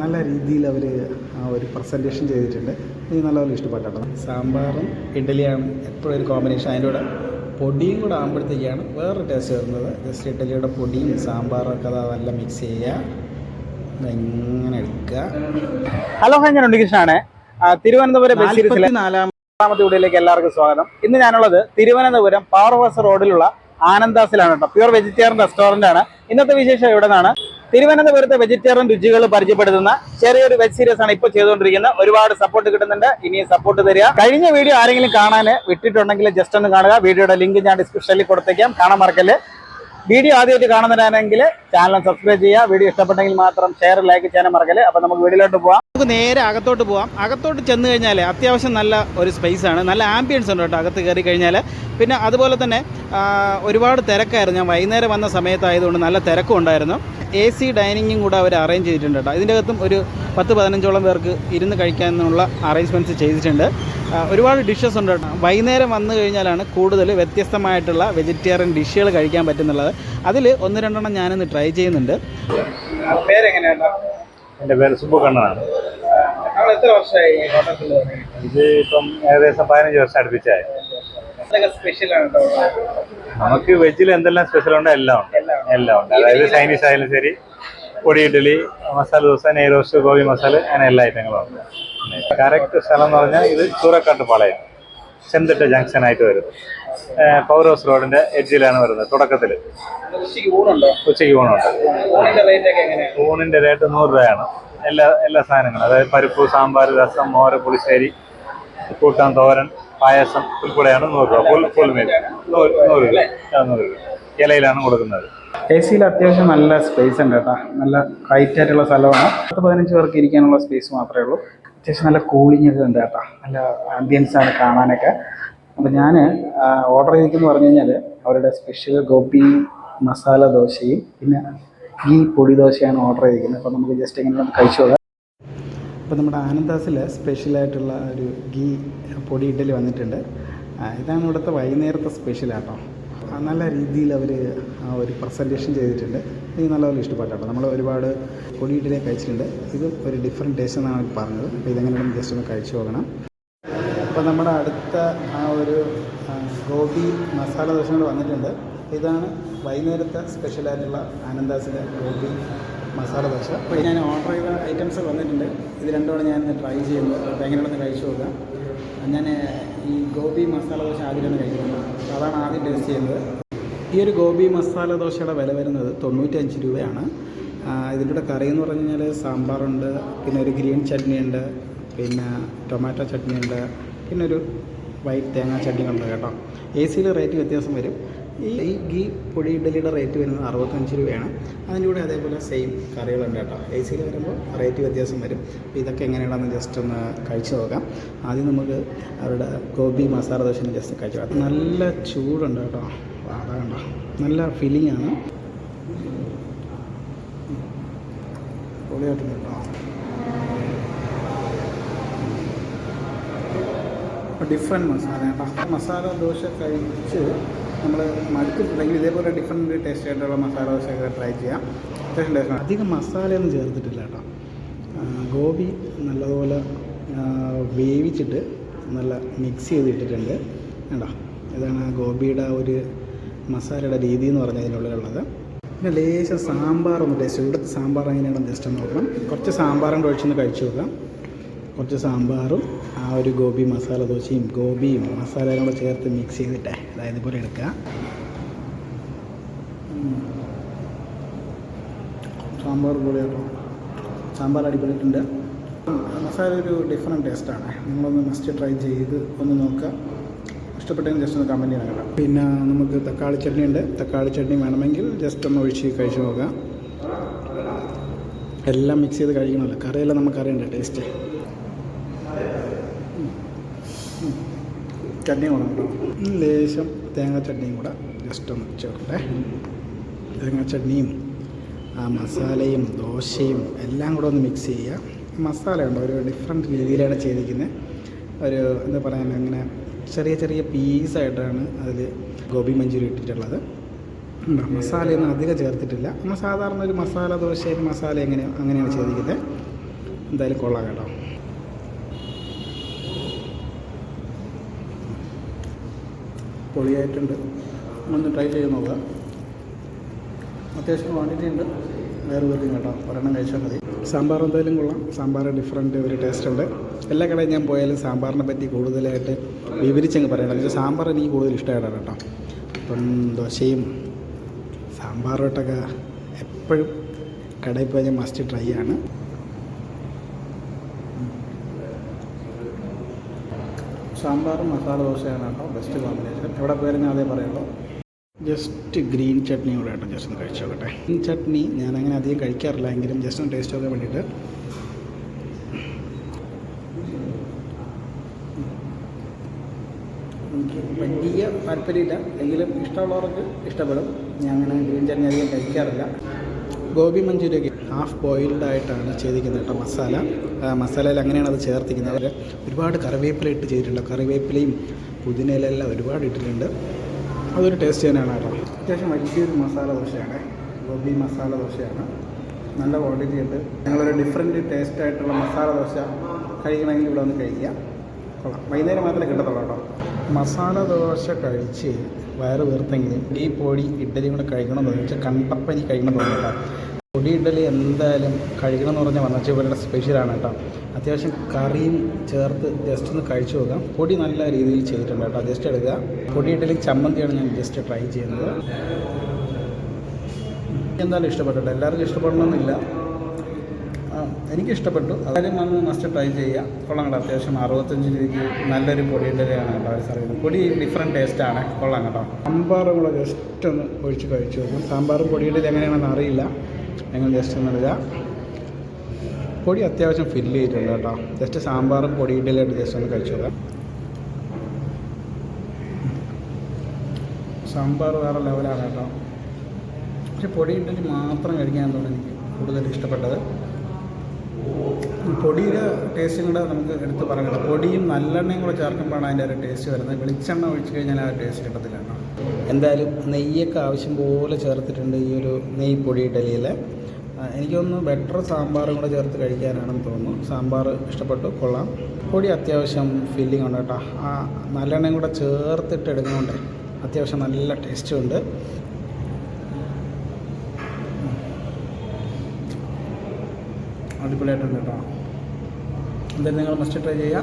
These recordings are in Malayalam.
നല്ല രീതിയിൽ അവർ ആ ഒരു പ്രസന്റേഷൻ ചെയ്തിട്ടുണ്ട്. എനിക്ക് നല്ലപോലെ ഇഷ്ടപ്പെട്ടോ സാമ്പാറും ഇഡ്ഡലിയാണ് എപ്പോഴും ഒരു കോമ്പിനേഷൻ അതിന്റെ കൂടെ പൊടിയും കൂടെ ആകുമ്പോഴത്തേക്കാണ് വേറെ ടേസ്റ്റ് വരുന്നത്. ജസ്റ്റ് ഇഡ്ഡലിയുടെ പൊടിയും സാമ്പാറൊക്കെ അത് നല്ല മിക്സ് ചെയ്യുക. എങ്ങനെ എടുക്കുക? ഹലോ ഹായ് ഞാൻ ഉണ്ണികൃഷ്ണനാണ്. ആ, തിരുവനന്തപുരം ബസ് സീരീസിലെ നാലാം നാലാമത്തെ വീഡിയോയിലേക്ക് എല്ലാവർക്കും സ്വാഗതം. ഇന്ന് ഞാനുള്ളത് തിരുവനന്തപുരം പവർ ഹൗസ് റോഡിലുള്ള ആനന്ദാസിലാണ് കേട്ടോ. പ്യൂർ വെജിറ്റേറിയൻ റെസ്റ്റോറന്റ് ആണ്. ഇന്നത്തെ വിശേഷം ഇവിടെ നിന്നാണ് തിരുവനന്തപുരത്തെ വെജിറ്റേറിയൻ രുചികൾ പരിചയപ്പെടുത്തുന്ന ചെറിയൊരു വെബ് സീരീസ് ആണ് ഇപ്പോൾ ചെയ്തുകൊണ്ടിരിക്കുന്നത്. ഒരുപാട് സപ്പോർട്ട് കിട്ടുന്നുണ്ട്. ഇനിയും സപ്പോർട്ട് തരിക. കഴിഞ്ഞ വീഡിയോ ആരെങ്കിലും കാണാൻ വിട്ടിട്ടുണ്ടെങ്കിൽ ജസ്റ്റ് ഒന്ന് കാണുക. വീഡിയോയുടെ ലിങ്ക് ഞാൻ ഡിസ്ക്രിപ്ഷനിൽ കൊടുത്തേക്കാം. കാണാൻ മറക്കൽ വീഡിയോ ആദ്യമായിട്ട് കാണുന്നവരാണെങ്കിൽ ചാനൽ സബ്സ്ക്രൈബ് ചെയ്യുക. വീഡിയോ ഇഷ്ടപ്പെട്ടെങ്കിൽ മാത്രം ഷെയർ ലൈക്ക് ചെയ്യാൻ മറക്കൽ അപ്പോൾ നമുക്ക് വീഡിയോയിലോട്ട് പോവാം. നമുക്ക് നേരെ അകത്തോട്ട് പോവാം. അകത്തോട്ട് ചെന്ന് കഴിഞ്ഞാൽ അത്യാവശ്യം നല്ല ഒരു സ്പേസ് ആണ്. നല്ല ആംബിയൻസ് ഉണ്ട് കേട്ടോ അകത്ത് കയറി കഴിഞ്ഞാൽ പിന്നെ അതുപോലെ തന്നെ ഒരുപാട് തിരക്കായിരുന്നു. ഞാൻ വൈകുന്നേരം വന്ന സമയത്തായതുകൊണ്ട് നല്ല തിരക്കും ഉണ്ടായിരുന്നു. എ സി ഡൈനിങ്ങും കൂടെ അവർ അറേഞ്ച് ചെയ്തിട്ടുണ്ട് കേട്ടോ. ഇതിന്റെ അകത്തും ഒരു പത്ത് പതിനഞ്ചോളം പേർക്ക് ഇരുന്ന് കഴിക്കാനുള്ള അറേഞ്ച്മെന്റ്സ് ചെയ്തിട്ടുണ്ട്. ഒരുപാട് ഡിഷസ് ഉണ്ട് കേട്ടോ. വൈകുന്നേരം വന്നു കഴിഞ്ഞാലാണ് കൂടുതൽ വ്യത്യസ്തമായിട്ടുള്ള വെജിറ്റേറിയൻ ഡിഷുകൾ കഴിക്കാൻ പറ്റുന്നുള്ളത്. അതിൽ ഒന്ന് രണ്ടെണ്ണം ഞാനിന്ന് ട്രൈ ചെയ്യുന്നുണ്ട്. പേരെങ്ങനെയാണ്? എന്റെ പേര് സുബ്ബുക്കണ്ണനാണ് എത്ര വർഷമായി ഇത് ഇപ്പം ഏകദേശം പതിനഞ്ച് വർഷം അടുപ്പിച്ചായി. സ്പെഷ്യൽ സ്പെഷ്യലാണ് നമുക്ക് വെജിൽ എന്തെല്ലാം സ്പെഷ്യൽ ഉണ്ടോ? എല്ലാം ഉണ്ട്. എല്ലാം ഉണ്ട്. അതായത് ചൈനീസ് ആയാലും ശരി പൊടി ഇഡ്ഡലി മസാല ദോശ നെയ് റോസ്റ്റ് ഗോബി മസാല അങ്ങനെ എല്ലാ ഐറ്റങ്ങളും ഉണ്ട്. കറക്റ്റ് സ്ഥലം എന്ന് പറഞ്ഞാൽ ഇത് ചൂറക്കാട്ട് പാളയം ചെന്തിട്ട ജംഗ്ഷൻ ആയിട്ട് വരും പവർ ഹൗസ് റോഡിന്റെ എഡ്ജിലാണ് വരുന്നത് തുടക്കത്തിൽ ഉച്ചയ്ക്ക് ഊണുണ്ടോ? ഊണിന്റെ റേറ്റ് നൂറ് രൂപയാണ്. എല്ലാ എല്ലാ സാധനങ്ങളും അതായത് പരിപ്പ് സാമ്പാർ രസം മോര് പുളിശ്ശേരി കൂട്ടാൻ തോരൻ പായസം ഉൾപ്പെടെയാണ് നൂറ് രൂപ. ഫുൾ ഫുൾ മീൽ നൂറ് രൂപ. നൂറ് രൂപ. ഇലയിലാണ് കൊടുക്കുന്നത്. എ സിയിൽ അത്യാവശ്യം നല്ല സ്പേസ് ഉണ്ട് കേട്ടോ. നല്ല ഹൈറ്റ് ആയിട്ടുള്ള സ്ഥലമാണ്. പത്ത് പതിനഞ്ച് പേർക്ക് ഇരിക്കാനുള്ള സ്പേസ് മാത്രമേ ഉള്ളൂ. അത്യാവശ്യം നല്ല കൂളിംഗ് ഒക്കെ ഉണ്ട് കേട്ടോ. നല്ല ആംബിയൻസ് ആണ് കാണാനൊക്കെ. അപ്പോൾ ഞാൻ ഓർഡർ ചെയ്തിരിക്കുന്നു പറഞ്ഞു കഴിഞ്ഞാൽ അവരുടെ സ്പെഷ്യൽ ഗോപി മസാല ദോശയും പിന്നെ ഈ പൊടി ദോശയാണ് ഓർഡർ ചെയ്തിരിക്കുന്നത്. അപ്പോൾ നമുക്ക് ജസ്റ്റ് ഇങ്ങനെ ഒന്ന് കഴിച്ചു പോകാം അപ്പോൾ നമ്മുടെ ആനന്ദാസിൽ സ്പെഷ്യലായിട്ടുള്ള ഒരു ഗീ പൊടി ഇഡ്ഡലി വന്നിട്ടുണ്ട്. ഇതാണ് ഇവിടുത്തെ വൈകുന്നേരത്തെ സ്പെഷ്യൽ ആട്ടോ. ആ, നല്ല രീതിയിൽ അവർ ആ ഒരു പ്രസന്റേഷൻ ചെയ്തിട്ടുണ്ട്. എനിക്ക് നല്ലപോലെ ഇഷ്ടപ്പെട്ടു നമ്മൾ ഒരുപാട് പൊടി ഇഡ്ഡലി കഴിച്ചിട്ടുണ്ട്. ഇത് ഒരു ഡിഫറെന്റ് ടേസ്റ്റ് എന്നാണ് അവർ പറഞ്ഞത്. അപ്പോൾ ഇതെങ്ങനെയാണ് ജസ്റ്റ് ഒന്ന് കഴിച്ചു നോക്കണം. അപ്പോൾ നമ്മുടെ അടുത്ത ആ ഒരു ഗോപി മസാല ദോശ കൂടെ വന്നിട്ടുണ്ട്. ഇതാണ് വൈകുന്നേരത്തെ സ്പെഷ്യലായിട്ടുള്ള ആനന്ദാസിന്റെ ഗോപി മസാല ദോശ. അപ്പോൾ ഞാൻ ഓർഡർ ചെയ്ത ഐറ്റംസ് വന്നിട്ടുണ്ട്. ഇത് രണ്ടുമാണ് ഞാൻ ട്രൈ ചെയ്യുന്നത്. എങ്ങനെയാണെന്ന് കഴിച്ചു നോക്കാം. ഞാൻ ഈ ഗോപി മസാല ദോശ ആദ്യമാണ് കഴിക്കുന്നത് അതാണ് ആദ്യം ടേസ്റ്റ് ചെയ്യുന്നത്. ഈ ഒരു ഗോബി മസാല ദോശയുടെ വില വരുന്നത് തൊണ്ണൂറ്റഞ്ച് രൂപയാണ്. ഇതിന്റെ കൂടെ കറി എന്ന് പറഞ്ഞു കഴിഞ്ഞാൽ സാമ്പാറുണ്ട് പിന്നെ ഒരു ഗ്രീൻ ചട്നി ഉണ്ട് പിന്നെ ടൊമാറ്റോ ചട്നി ഉണ്ട് പിന്നെ ഒരു വൈറ്റ് തേങ്ങാ ചട്നി ഉണ്ട് കേട്ടോ എ സിയിൽ റേറ്റ് വ്യത്യാസം വരും. ഈ ഗീ പൊടി ഇഡ്ഡലിയുടെ റേറ്റ് വരുന്നത് അറുപത്തഞ്ച് രൂപയാണ്. അതിന്റെ കൂടെ അതേപോലെ സെയിം കറികളുണ്ട് കേട്ടോ. എ സിയിൽ വരുമ്പോൾ റേറ്റ് വ്യത്യാസം വരും. അപ്പോൾ ഇതൊക്കെ എങ്ങനെയാണെന്ന് ജസ്റ്റ് ഒന്ന് കഴിച്ചു നോക്കാം. ആദ്യം നമുക്ക് അവരുടെ ഗോബി മസാല ദോശ ജസ്റ്റ് കഴിച്ചു നോക്കാം. നല്ല ചൂടുണ്ട് കേട്ടോ. വാ, കണ്ടോ. നല്ല ഫീലിംഗ് ആണ്. ഡിഫറെന്റ് മസാല കേട്ടോ. മസാല ദോശ കഴിച്ച് നമ്മൾ മടുത്തിട്ടുണ്ടെങ്കിൽ ഇതേപോലെ ഡിഫറെന്റ് ടേസ്റ്റ് ആയിട്ടുള്ള മസാല ദോശയൊക്കെ ട്രൈ ചെയ്യാം. അത്യാവശ്യം ടേസ്റ്റ് അധികം മസാലയൊന്നും ചേർത്തിട്ടില്ല കേട്ടോ. ഗോപി നല്ലതുപോലെ വേവിച്ചിട്ട് നല്ല മിക്സ് ചെയ്തിട്ടിട്ടുണ്ട്. കേട്ടോ ഇതാണ് ഗോപിയുടെ ഒരു മസാലയുടെ രീതി എന്ന് പറഞ്ഞാൽ ഇതിനുള്ളിലുള്ളത് പിന്നെ ലേശം സാമ്പാർ ഒന്ന് ടേസ്റ്റ് ഇവിടുത്തെ സാമ്പാർ എങ്ങനെയാണെന്ന് ജസ്റ്റ് നോക്കണം. കുറച്ച് സാമ്പാറും കഴിച്ചൊന്ന് കഴിച്ചു നോക്കാം. കുറച്ച് സാമ്പാറും ആ ഒരു ഗോപി മസാല ദോശയും ഗോപിയും മസാലയും കൂടെ ചേർത്ത് മിക്സ് ചെയ്തിട്ടേ അതായത് ഇതുപോലെ എടുക്കുക. സാമ്പാർ പൊളിയാട്ടോ. സാമ്പാർ അടിപൊളിയിട്ടുണ്ട് മസാല ഒരു ഡിഫറെന്റ് ടേസ്റ്റാണ് നിങ്ങളൊന്ന് മസ്റ്റ് ട്രൈ ചെയ്ത് ഒന്ന് നോക്കുക. ഇഷ്ടപ്പെട്ടെങ്കിൽ ജസ്റ്റ് ഒന്ന് കമന്റ് ചെയ്യണം കേട്ടോ പിന്നെ നമുക്ക് തക്കാളി ചട്നി ഉണ്ട്. തക്കാളി ചട്നി വേണമെങ്കിൽ ജസ്റ്റ് ഒന്ന് ഒഴിച്ച് കഴിച്ചു നോക്കാം. എല്ലാം മിക്സ് ചെയ്ത് കഴിക്കണമല്ലോ. കറിയെല്ലാം നമുക്ക് അറിയണ്ടേ ടേസ്റ്റ് ചട്നി കൂടെ കേട്ടോ ഉം, ലേശം തേങ്ങാ ചട്നിയും കൂടെ ജസ്റ്റ് ഒന്ന് ചേർക്കട്ടെ. തേങ്ങാ ചട്നിയും ആ മസാലയും ദോശയും എല്ലാം കൂടെ ഒന്ന് മിക്സ് ചെയ്യുക. മസാല ഉണ്ട്? ഒരു ഡിഫറെന്റ് രീതിയിലാണ് ചെയ്തിരിക്കുന്നത്. ഒരു എന്താ പറയുക അങ്ങനെ ചെറിയ ചെറിയ പീസായിട്ടാണ് അതിൽ ഗോബി മഞ്ചൂരി ഇട്ടിട്ടുള്ളത്. ഉണ്ടോ മസാലയൊന്നും അധികം ചേർത്തിട്ടില്ല. നമ്മൾ സാധാരണ ഒരു മസാല ദോശയിൽ മസാല എങ്ങനെ അങ്ങനെയാണ് ചെയ്തിരിക്കുന്നത്. എന്തായാലും കൊള്ളാം കേട്ടോ. പൊളിയായിട്ടുണ്ട്. ഒന്ന് ട്രൈ ചെയ്ത് നോക്കാം. അത്യാവശ്യം ക്വാണ്ടിറ്റി ഉണ്ട്. വേറെ വരും കേട്ടോ. ഒരെണ്ണം കഴിച്ചാൽ മതി. സാമ്പാർ എന്തായാലും കൊള്ളാം. സാമ്പാർ ഡിഫറെന്റ് ഒരു ടേസ്റ്റ് ഉണ്ട്. എല്ലാ കടയും ഞാൻ പോയാലും സാമ്പാറിനെ പറ്റി കൂടുതലായിട്ട് വിവരിച്ചങ്ങ് പറയണം എന്ന് സാമ്പാർ എനിക്ക് കൂടുതൽ ഇഷ്ടമായിട്ടാണ് കേട്ടോ. അപ്പം ദോശയും സാമ്പാറോട്ടൊക്കെ എപ്പോഴും കടയിൽ പോയാൽ മസ്റ്റ് ട്രൈ ആണ്. സാമ്പാറും മസാല ദോശയാണ് കേട്ടോ ബെസ്റ്റ് കോമ്പിനേഷൻ എവിടെ ഞാൻ അതേ പറയുള്ളൂ. ജസ്റ്റ് ഗ്രീൻ ചട്നി കൂടെ കേട്ടോ ജസ്റ്റ് ഒന്ന് കഴിച്ചു നോക്കട്ടെ. ഗ്രീൻ ചട്നി ഞാൻ അങ്ങനെ അധികം കഴിക്കാറില്ല എങ്കിലും ജസ്റ്റ് ഒന്ന് ടേസ്റ്റ് ഒക്കെ വേണ്ടിയിട്ട്. എനിക്ക് വലിയ താല്പര്യമില്ല എങ്കിലും ഇഷ്ടമുള്ളവർക്ക് ഇഷ്ടപ്പെടും. ഞാൻ അങ്ങനെ ഗ്രീൻ ചട്നി അധികം കഴിക്കാറില്ല. ഗോബി മഞ്ചൂരിയൊക്കെ ഹാഫ് ബോയിൽഡ് ആയിട്ടാണ് ചെയ്തിരിക്കുന്നത് കേട്ടോ മസാല. മസാലയിൽ അങ്ങനെയാണ് അത് ചേർത്തിരിക്കുന്നത്. ഒരുപാട് കറിവേപ്പില ഇട്ട് ചെയ്തിട്ടുണ്ട്. കറിവേപ്പിലയും പുതിനയിലെല്ലാം ഒരുപാട് ഇട്ടിട്ടുണ്ട്. അതൊരു ടേസ്റ്റ് തന്നെയാണ് കേട്ടോ. അത്യാവശ്യം വലിയൊരു മസാല ദോശയാണ്. ഗോബി മസാല ദോശയാണ്. നല്ല ക്വാണ്ടിറ്റി ഉണ്ട്. ഞങ്ങളൊരു ഡിഫറെന്റ് ടേസ്റ്റ് ആയിട്ടുള്ള മസാല ദോശ കഴിക്കണമെങ്കിൽ ഇവിടെ വന്ന് കഴിക്കുക കൊള്ളാം. വൈകുന്നേരം മാത്രമേ കിട്ടത്തുള്ളൂ കേട്ടോ. മസാല ദോശ കഴിച്ച് വയറ് വീർത്തെങ്കിലും ഈ പൊടി ഇഡ്ഡലി കൂടെ കഴിക്കണമെന്ന് വെച്ചാൽ കണ്ടപ്പനി കഴിക്കണം തോന്നുന്നു പൊടി ഇഡ്ഡലി എന്തായാലും കഴിക്കണം എന്ന് പറഞ്ഞാൽ വന്നച്ച ഇവരുടെ സ്പെഷ്യലാണ് കേട്ടോ. അത്യാവശ്യം കറിയും ചേർത്ത് ജസ്റ്റ് ഒന്ന് കഴിച്ചു നോക്കാം. പൊടി നല്ല രീതിയിൽ ചെയ്തിട്ടുണ്ട് കേട്ടോ. ജസ്റ്റ് എടുക്കുക. പൊടി ഇഡ്ഡലി ചമ്മന്തിയാണ് ഞാൻ ജസ്റ്റ് ട്രൈ ചെയ്യുന്നത്. എന്തായാലും ഇഷ്ടപ്പെട്ടിട്ട് എല്ലാവർക്കും ഇഷ്ടപ്പെടണമെന്നില്ല. എനിക്ക് ഇഷ്ടപ്പെട്ടു അതായത് വന്ന് മസ്റ്റ് ട്രൈ ചെയ്യുക. കൊള്ളാം കേട്ടോ. അത്യാവശ്യം അറുപത്തഞ്ച് രൂപയ്ക്ക് നല്ലൊരു പൊടിയുടേതാണ് കേട്ടോ അവർ സർവ് പൊടി ഡിഫറെന്റ് ടേസ്റ്റാണ് കൊള്ളാം കേട്ടോ. സാമ്പാറും കൂടെ ജസ്റ്റ് ഒന്ന് ഒഴിച്ച് കഴിച്ചു നോക്കും. സാമ്പാറും പൊടിയുടെ എങ്ങനെയാണെന്ന് അറിയില്ല. ഞങ്ങൾ ജസ്റ്റ് ഒന്ന് ഇടുക. പൊടി അത്യാവശ്യം ഫില്ല് ചെയ്തിട്ടുണ്ട് കേട്ടോ. ജസ്റ്റ് സാമ്പാറും പൊടിയിടലായിട്ട് ജസ്റ്റ് ഒന്ന് കഴിച്ചു നോക്കാം. സാമ്പാർ വേറെ ലെവലാണ് കേട്ടോ. പക്ഷെ പൊടി ഇഡ്ഡലി മാത്രം കഴിക്കാൻ തോന്നുന്നു എനിക്ക് കൂടുതൽ ഇഷ്ടപ്പെട്ടത്. പൊടിയുടെ ടേസ്റ്റും കൂടെ നമുക്ക് എടുത്ത് പറയണം പൊടിയും നല്ലെണ്ണയും കൂടെ ചേർക്കുമ്പോഴാണ് അതിന്റെ ഒരു ടേസ്റ്റ് വരുന്നത്. വെളിച്ചെണ്ണ ഒഴിച്ച് കഴിഞ്ഞാൽ ആ ടേസ്റ്റ് കിട്ടത്തില്ല കേട്ടോ. എന്തായാലും നെയ്യൊക്കെ ആവശ്യം പോലെ ചേർത്തിട്ടുണ്ട് ഈ ഒരു നെയ്യ് പൊടി ഇഡലിയിൽ എനിക്ക് ബെറ്റർ സാമ്പാറും കൂടെ ചേർത്ത് കഴിക്കാനാണെന്ന് തോന്നുന്നു. സാമ്പാർ ഇഷ്ടപ്പെട്ടു കൊള്ളാം. പൊടി അത്യാവശ്യം ഫീലിംഗ് ഉണ്ട് കേട്ടോ. ആ നല്ലെണ്ണയും കൂടെ ചേർത്തിട്ട് എടുക്കുന്നതുകൊണ്ട് അത്യാവശ്യം നല്ല ടേസ്റ്റും ഉണ്ട്. അടിപൊളിയായിട്ടുണ്ട് കേട്ടോ. എന്തായാലും നിങ്ങൾ മസ്റ്റ് ട്രൈ ചെയ്യുക.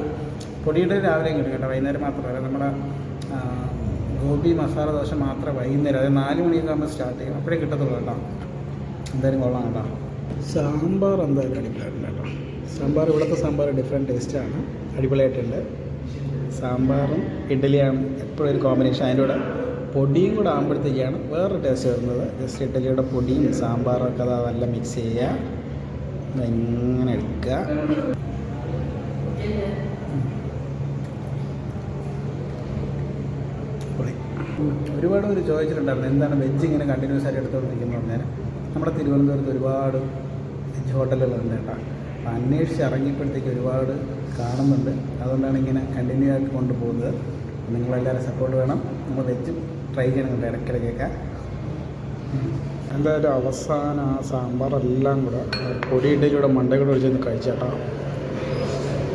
പൊടിയുടെ രാവിലെ കിട്ടും കേട്ടോ വൈകുന്നേരം മാത്രമല്ല നമ്മുടെ ഗോപി മസാല ദോശ മാത്രം വൈകുന്നേരം അതായത് നാല് മണിയൊക്കെ ആകുമ്പോൾ സ്റ്റാർട്ട് ചെയ്യും. അപ്പോഴേ കിട്ടത്തുള്ളൂ കേട്ടോ. എന്തായാലും കൊള്ളാം കേട്ടോ. സാമ്പാർ എന്തായാലും അടിപൊളിയായിട്ടുണ്ട് കേട്ടോ. സാമ്പാർ ഇവിടുത്തെ സാമ്പാർ ഡിഫറെന്റ് ടേസ്റ്റാണ് അടിപൊളിയായിട്ടുണ്ട്. സാമ്പാറും ഇഡ്ഡലിയാണ് എപ്പോഴും ഒരു കോമ്പിനേഷൻ അതിന്റെ കൂടെ പൊടിയും കൂടെ ആകുമ്പോഴത്തേക്കാണ് വേറൊരു ടേസ്റ്റ് വരുന്നത്. ജസ്റ്റ് ഇഡ്ഡലിയുടെ പൊടിയും സാമ്പാറൊക്കെ അതാ നല്ല മിക്സ് ചെയ്യുക. ഇങ്ങനെ എടുക്കുക ഒരുപാട് പേര് ചോദിച്ചിട്ടുണ്ടായിരുന്നു എന്താണ് വെജ് ഇങ്ങനെ കണ്ടിന്യൂസ് ആയിട്ട് എടുത്തുകൊണ്ടിരിക്കുന്നത് പറഞ്ഞാൽ നമ്മുടെ തിരുവനന്തപുരത്ത് ഒരുപാട് വെജ് ഹോട്ടലുകളുണ്ട് കേട്ടോ. അപ്പം അന്വേഷിച്ച് ഇറങ്ങിയപ്പോഴത്തേക്ക് ഒരുപാട് കാണുന്നുണ്ട്. അതുകൊണ്ടാണ് ഇങ്ങനെ കണ്ടിന്യൂ ആയിട്ട് കൊണ്ടുപോകുന്നത്. നിങ്ങളെല്ലാവരും സപ്പോർട്ട് വേണം. നമ്മൾ വെജ് ട്രൈ ചെയ്യണം കേട്ടോ ഇടയ്ക്കിടയ്ക്കൊക്കെ. എന്തായാലും അവസാനം ആ സാമ്പാറെല്ലാം കൂടെ പൊടി മണ്ടയിലൂടെ ഒഴിച്ചൊന്ന് കഴിച്ചേട്ടാ.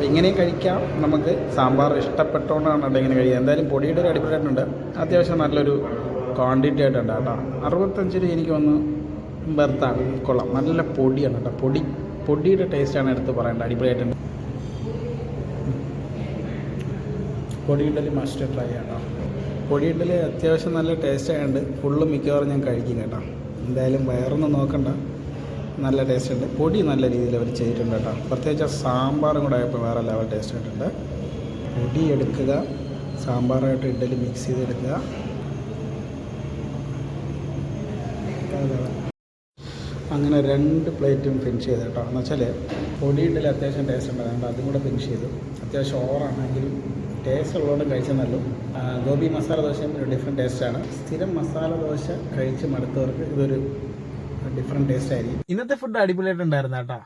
ഇങ്ങനെയും കഴിക്കാം. നമുക്ക് സാമ്പാർ ഇഷ്ടപ്പെട്ടുകൊണ്ടാണ് കേട്ടോ ഇങ്ങനെ കഴിക്കുക. എന്തായാലും പൊടിയുടെ ഒരു അടിപൊളിയായിട്ടുണ്ട്. അത്യാവശ്യം നല്ലൊരു ക്വാണ്ടിറ്റി ആയിട്ടുണ്ട് കേട്ടോ. അറുപത്തഞ്ച് രൂപ എനിക്ക് വന്ന് ബർത്താണ് കൊള്ളാം. നല്ല പൊടിയാണ് കേട്ടോ. പൊടി പൊടിയുടെ ടേസ്റ്റാണ് എടുത്ത് പറയേണ്ടത്. അടിപൊളിയായിട്ടുണ്ട്. പൊടിയിഡലി മസ്റ്റ് ട്രൈ കേട്ടോ പൊടിയിഡലി അത്യാവശ്യം നല്ല ടേസ്റ്റ് ആയതുകൊണ്ട് ഫുള്ള് മിക്കവാറും ഞാൻ കഴിക്കും കേട്ടോ. എന്തായാലും വയറൊന്നും നോക്കണ്ട. നല്ല ടേസ്റ്റ് ഉണ്ട്. പൊടി നല്ല രീതിയിൽ അവർ ചെയ്തിട്ടുണ്ട് കേട്ടോ. പ്രത്യേകിച്ച് സാമ്പാറും കൂടെ ആയപ്പോൾ വേറെ ലെവൽ ടേസ്റ്റ് ആയിട്ടുണ്ട്. പൊടി എടുക്കുക. സാമ്പാറായിട്ട് ഇഡലി മിക്സ് ചെയ്തെടുക്കുക. അങ്ങനെ രണ്ട് പ്ലേറ്റും ഫിനിഷ് ചെയ്ത് കേട്ടോ. എന്നുവെച്ചാൽ പൊടി ഇഡലി അത്യാവശ്യം ടേസ്റ്റ് ഉണ്ടായിരുന്നു അതും കൂടെ ഫിനിഷ് ചെയ്തു. അത്യാവശ്യം ഓവറാണെങ്കിലും ടേസ്റ്റ് ഉള്ളതുകൊണ്ട് കഴിച്ചാൽ ആ, ഗോബി മസാല ദോശയും ഒരു ഡിഫറെന്റ് ടേസ്റ്റാണ് സ്ഥിരം മസാല ദോശ കഴിച്ച് മടുത്തവർക്ക് ഇതൊരു ഡിഫറെന്റ് ടേസ്റ്റ് ആയിരിക്കും. ഇന്നത്തെ ഫുഡ് അടിപൊളിയായിട്ടുണ്ടായിരുന്നു കേട്ടോ.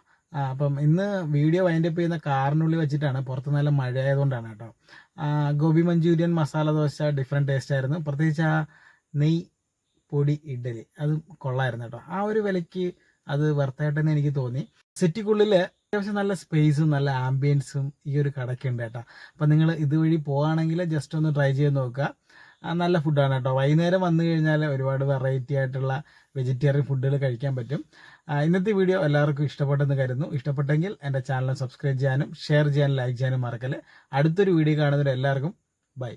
അപ്പം ഇന്ന് വീഡിയോ വൈൻഡ് അപ്പ് ചെയ്യുന്ന കാറിനുള്ളിൽ വെച്ചിട്ടാണ് പുറത്ത് നല്ല മഴ ആയതുകൊണ്ടാണ് കേട്ടോ gobi manchurian masala dosa different taste ആയിരുന്നു. പ്രത്യേകിച്ച് ആ നെയ് പൊടി ഇഡ്ഡലി അതും കൊള്ളായിരുന്നു കേട്ടോ. ആ ഒരു വിലയ്ക്ക് അത് വർത്തായിട്ടെന്ന് എനിക്ക് തോന്നി. സിറ്റിക്കുള്ളിൽ അത്യാവശ്യം നല്ല സ്പേസും നല്ല ആംബിയൻസും ഈ ഒരു കടയ്ക്കുണ്ട് കേട്ടോ. അപ്പം നിങ്ങൾ ഇതുവഴി പോവുകയാണെങ്കിൽ ജസ്റ്റ് ഒന്ന് ട്രൈ ചെയ്ത് നോക്കുക. നല്ല ഫുഡാണ് കേട്ടോ. വൈകുന്നേരം വന്നു കഴിഞ്ഞാൽ ഒരുപാട് വെറൈറ്റി ആയിട്ടുള്ള വെജിറ്റേറിയൻ ഫുഡുകൾ കഴിക്കാൻ പറ്റും. ഇന്നത്തെ വീഡിയോ എല്ലാവർക്കും ഇഷ്ടപ്പെട്ടെന്ന് കരുതുന്നു. ഇഷ്ടപ്പെട്ടെങ്കിൽ എന്റെ ചാനൽ സബ്സ്ക്രൈബ് ചെയ്യാനും ഷെയർ ചെയ്യാനും ലൈക്ക് ചെയ്യാനും മറക്കൽ അടുത്തൊരു വീഡിയോ കാണുന്നവർ എല്ലാവർക്കും